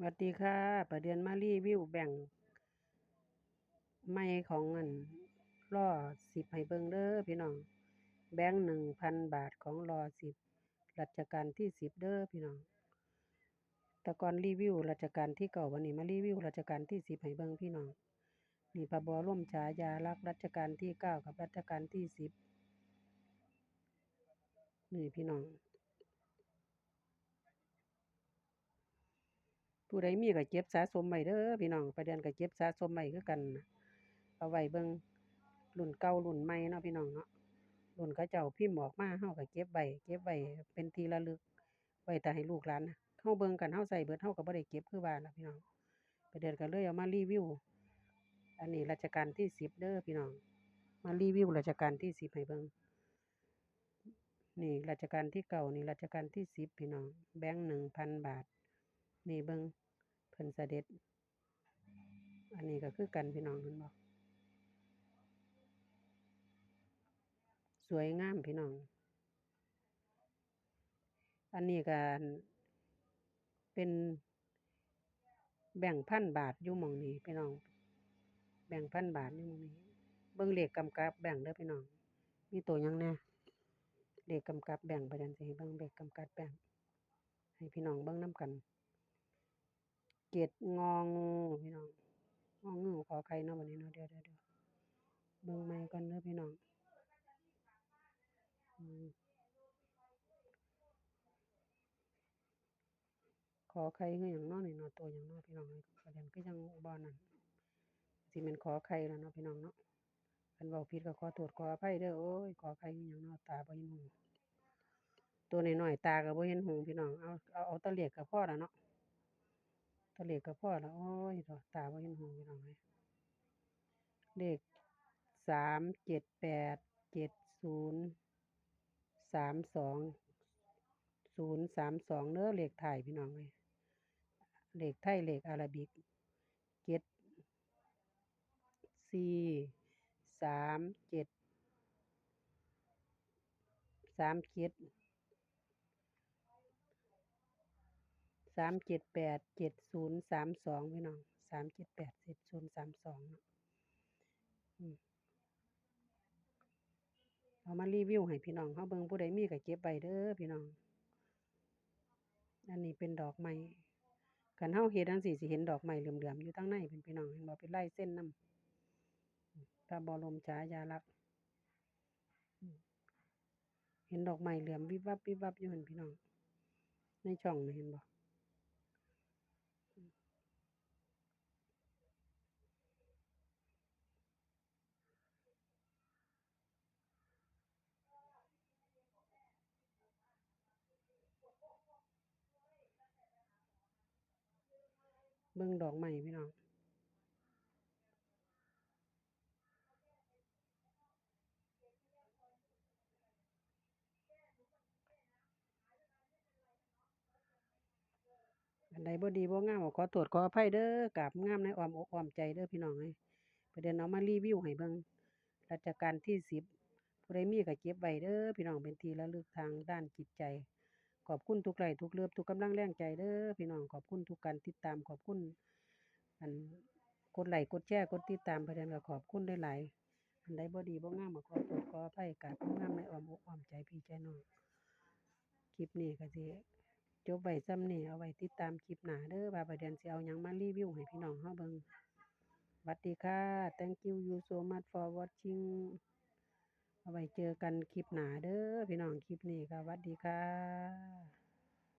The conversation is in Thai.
สวัสดีค่ะ ประเดือนมารีวิวแบ่งค์ใหม่ของอันล้อสิบให้เบิงเด้อพี่น้อง แบงค์หนึ่งพันบาทของล้อสิบรัชกาลที่สิบเด้อพี่น้อง แต่ก่อนรีวิวรัชกาลที่เก้าวันนี้มารีวิวรัชกาลที่สิบให้เบิงพี่น้อง นี่พระบรมฉายาลักษ์รัชกาลที่เก้ากับรัชกาลที่สิบนี่พี่น้อง ผู้ใดมีก็เก็บสะสมไว้เด้อพี่น้องประเดือนก็เก็บสะสมไว้คือกัน เอาไว้เบิ่งรุ่นเก่ารุ่นใหม่เนาะพี่น้องเนาะรุ่นเขาเจ้าพิมพ์ออกมาเฮาก็เก็บไว้เก็บไว้เป็นที่ระลึก ไว้แต่ให้ลูกหลานเฮาเบิ่งกันเฮาใช้เบิดเฮาก็บ่ได้เก็บคือว่าล่ะพี่น้องประเดือนก็เลยเอามารีวิว อันนี้รัชกาลที่สิบเด้อพี่น้อง มารีวิวรัชกาลที่สิบให้เบิ่งนี่รัชกาลที่เก้านี่รัชกาลที่สิบพี่น้อง แบงค์หนึ่งพันบาท นี่เบิ่งเพิ่นเสด็จ อันนี้ก็คือกันพี่น้องเห็นบ่สวยงามพี่น้อง อันนี้ก็เป็นแบ่งพันบาทอยู่มองนี้พี่น้อง แบ่งพันบาทอยู่มองนี้ เบิ่งเหลขกกำกับแบ่งเด้อพี่น้อง มีตัวยังแน่เลขกกำกับแบ่งประจันสิให้เบิ่งเหลขกกำกับแบ่ง ให้พี่น้องเบิ่งน้ำกัน เจ็ดงองูพี่น้องงองูขอไข่เนาะบัดนี้เนาะเดี๋ยวเดี๋ยวเดี๋ยวเบิ่งใหม่ก่อนเด้อพี่น้องขอไข่คือหยังเนาะนี่เนาะตัวหยังเนาะพี่น้องเอ้ยประเด็ยังบ่นั่นสิม่นขอไข่แล้วเนาะพี่น้องเนาะคันเว้าผิดก็ขอโทษขออภัยเด้อโอ้ยขอไข่คือหยังเนาะตาบ่เห็นหูตัวน้อยๆตาก็บ่เห็นหูพี่น้องเอาเอาเอาต่เลขก็พอแล้วเนาะ ตัวเลขก็พ่อแล้วโอ้ยเนาะตาบ่เห็นหูพี่น้องเอ้ยเลขสามเจ็ดแปดเจ็ดศูนย์สามสองศูนย์สามสองเด้อเลขไทยพี่น้องเอ้ยเลขไทยเลขอาราบิกเจ็ดสี่สามเจ็ดสามเจ็ด สามเจ็ดแปดเจ็ดศูนย์สามสองพี่น้องสามเจ็ดแปดเจ็ดศูนย์สามสองเนาะอืมามารีวิวให้พี่น้องเขาเบิ่งผู้ใดมีก็เก็บไว้เด้อพี่น้อง อันนี้เป็นดอกไม้คันเฮาเฮ็ดจั่งซี้สิเห็นดอกไม้เหลื่อมๆอยู่ทางในเพิ่นพี่น้องเห็นบ่เป็นลายเส้นนำพระบรมฉายาลักษณ์เห็นดอกไม้เหลื่อมวิบวับวิบวับอยู่เหั่นพี่น้อง ในช่องเห็นบอื เบิ่งดอกไม้พี่น้องอันใดบ่ดีบ่งามก็ขอโทษขออภัยเด้อกราบงามในอ้อมอกอ้อมใจเด้อพี่น้องเอ้ยประเด็นเอามารีวิวให้เบิ่งรัชกาลที่สิบผู้ใดมีก็เก็บไว้เด้อพี่น้องเป็นที่ระลึกทางด้านจิตใจ ขอบคุณทุกไลค์ทุกเลิฟทุกกำลังแรงใจเด้อพี่น้องขอบคุณทุกการติดตามขอบคุณอันกดไลค์กดแชร์กดติดตามประเด็นก็ขอบคุณหลายๆอันใดบ่ดีบ่งามก็ขอโทษขออภัยกราบงามในอ้อมอกอ้อมใจพี่ใจน้องคลิปนี้ก็สิจบไว้ส่ำนี้เอาไว้ติดตามคลิปหน้าเด้อว่าประเดือนสิเอาหยังมารีวิวให้พี่น้องเฮาเบิ่งหวัดดีค่ะ Thank you you so much for watching เอาไว้เจอกันคลิปหนาเด้อพี่น้องคลิปนี้ค่ะสวัดดีค่ะ